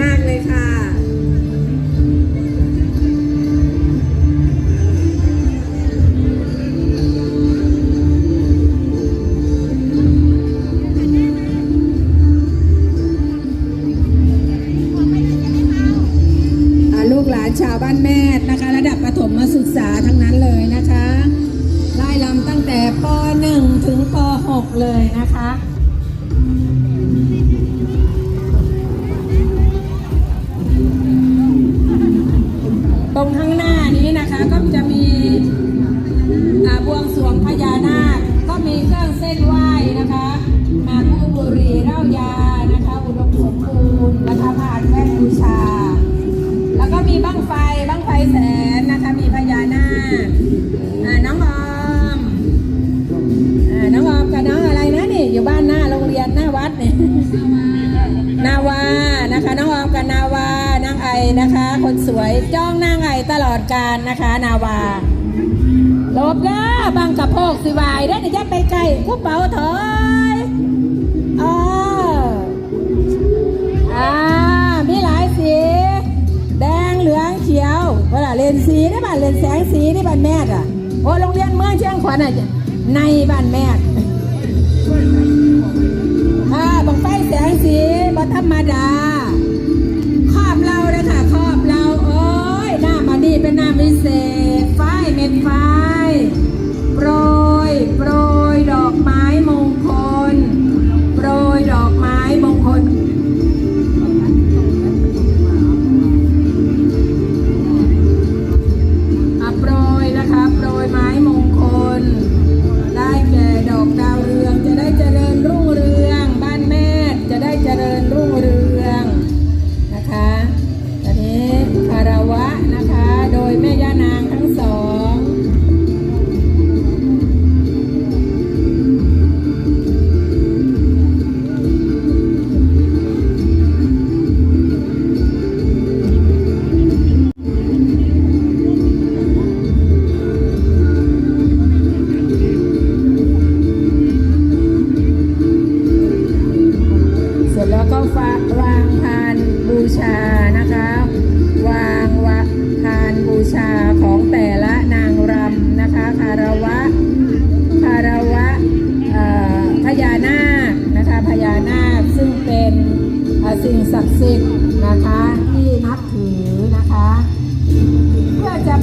มากเลยค่ะ นางไอนะคะ คนสวยจ้องนางไอตลอดการนะคะ นาวาลบเด้อบังกับโพกสิวายได้อเดี๋ยวจะไปไกลกูเป๋าถอยอ๋ออ่ามีหลายสี แดงเหลืองเขียวเวลาเรียนสีได้บ้านเรียนแสงสีได้บ้านแม่อะโอ้โรงเรียนเมืองเชียงขวัญอะในบ้านแม่อ่าบังไฟแสงสีบ่ธรรมดา ครอบเราเลยค่ะครอบเรา โอ้ยหน้ามาดีเป็นหน้าวิเศษ คารวะนะคะ โดยแม่ย่านางทั้ง ศักดิ์สิทธิ์นะคะที่นับถือนะคะ เพื่อจะ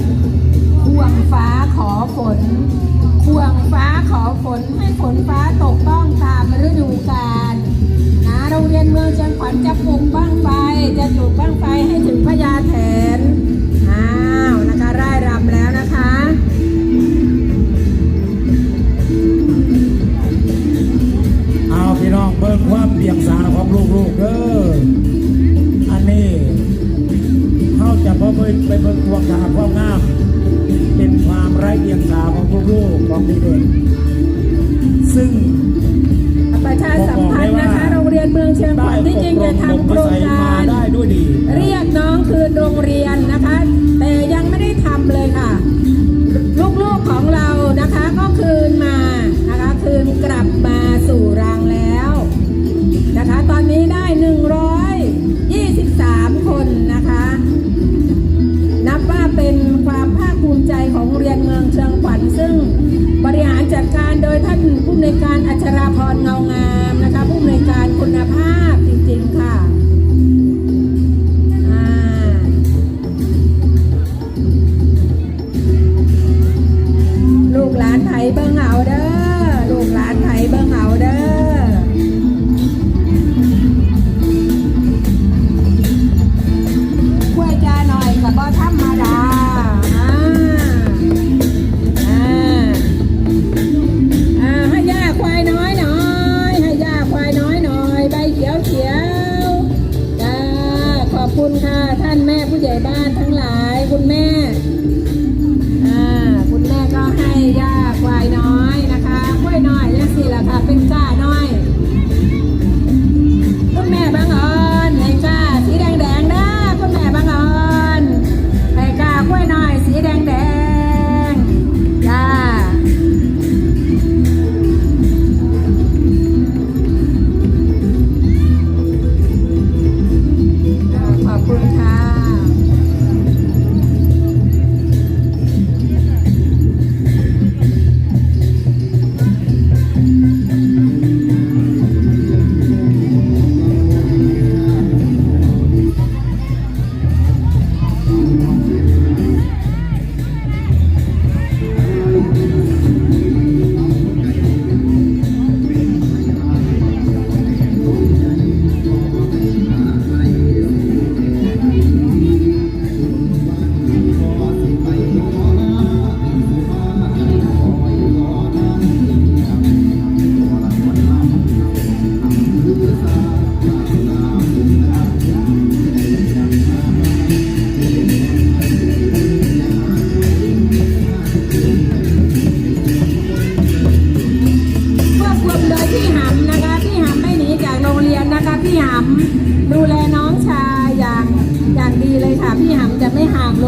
ควงฟ้าขอฝน ควงฟ้าขอฝนให้ฝนฟ้าตกต้องตามฤดูกาลนะโรงเรียนเมืองเชียงขวัญจะปลูกบ้างไฟจะปลูกบ้างไฟให้ถึงพญาแถนอ้าวนะคะร่ายรำแล้วนะคะเอาพี่น้องเบิ่งความเปียกสาของลูกๆเด้อ จะพอไปไปเบิ่งความสะอาดความงาม เป็นความไร้เดียงสาของลูกๆของเด็กๆซึ่งประชาสัมพันธ์นะคะ โรงเรียนเมืองเชียงขวัญที่จริงจะท ไหนไทยเบิ้งเอาได้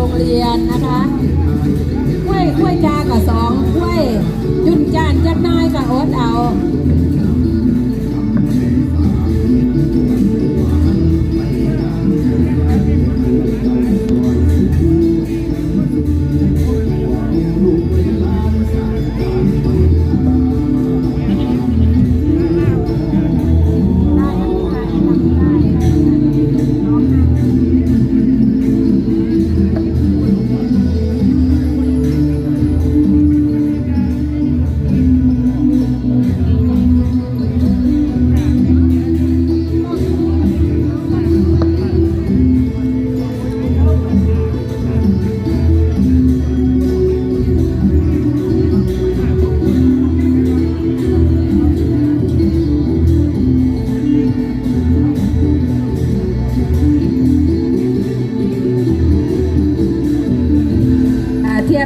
รงเรียนนะคะกล้วยกล้วยจากัสองกล้วยยุ่นจานจักน้อยกับอดเอา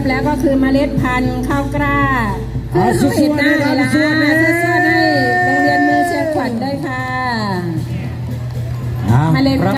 แล้วก็คือเมล็ดพันธุ์ข้าวกล้าคือเขาเห็นหน้าเลยนะสู้ๆให้โรงเรียนมือเชียงขวัญได้ค่ะเมล็ด